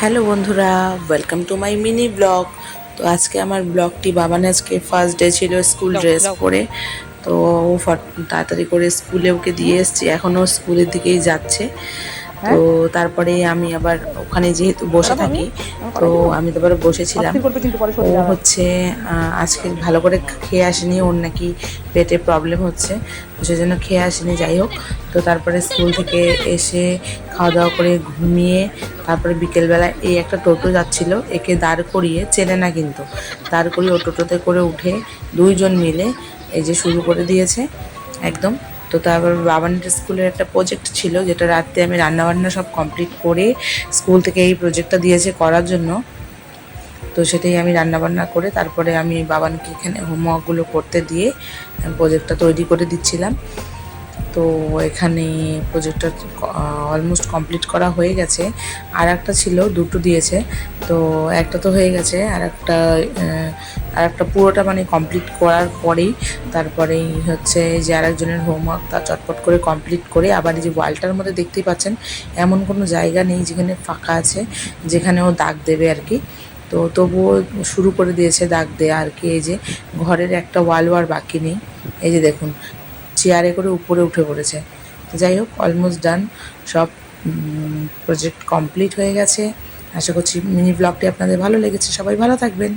Hello বন্ধুরা welcome to my mini blog তো আজকে আমার ব্লগটি বাবান আজকে ফার্স্ট ডে ছিল স্কুল ড্রেস পরে। তো ও ফট- তাড়াতাড়ি করে স্কুলে ওকে দিয়ে এসছি এখনও স্কুলের দিকেই যাচ্ছে। তো তারপরে আমি আবার ওখানে যেহেতু বসে থাকি তো আমি তো আবার বসেছিলাম। ও হচ্ছে আজকে ভালো করে খেয়ে আসেনি ওর নাকি পেটে প্রবলেম হচ্ছে সেজন্য খেয়ে আসেনি যাই হোক। তো তারপরে স্কুল থেকে এসে খাওয়া দাওয়া করে ঘুমিয়ে তারপরে বিকেলবেলা এই একটা টোটো যাচ্ছিল একে দাঁড় করিয়ে চেনে না কিন্তু। দাঁড় করিয়ে ও টোটোতে করে উঠে দুইজন মিলে এই যে শুরু করে দিয়েছে একদম। তো তারপর বাবানের স্কুলের একটা প্রজেক্ট ছিল, যেটা রাত্রে আমি রান্নাবান্না সব কমপ্লিট করে স্কুল থেকে এই প্রজেক্টটা দিয়েছে করার জন্য। তো সেটাই আমি রান্নাবান্না করে তারপরে আমি বাবানকে এখানে হোমওয়ার্কগুলো করতে দিয়ে প্রজেক্টটা তৈরি করে দিচ্ছিলাম। তো এখানে প্রজেক্টটা অলমোস্ট কমপ্লিট করা হয়ে গেছে। আর একটা ছিল, দুটো দিয়েছে। তো একটা তো হয়ে গেছে, আর একটা আর একটা পুরোটা মানে কমপ্লিট করার পরেই তারপরেই হচ্ছে যে আরেকজনের হোমওয়ার্ক তা চটপট করে কমপ্লিট করে আবার এই যে ওয়ালটার মধ্যে দেখতেই পাচ্ছেন, এমন কোনো জায়গা নেই যেখানে ফাঁকা আছে, যেখানে ও দাগ দেবে আর কি। তো তবুও শুরু করে দিয়েছে দাগ দেয়া আর কি, এই যে ঘরের একটা ওয়ালও আর বাকি নেই। এই যে দেখুন চেয়ারে করে উপরে উঠে পড়েছে। তো যাই হোক অলমোস্ট ডান সব প্রজেক্ট কমপ্লিট হয়ে গেছে। আশা করছি মিনি ব্লগটি আপনাদের ভালো লেগেছে। সবাই ভালো থাকবেন।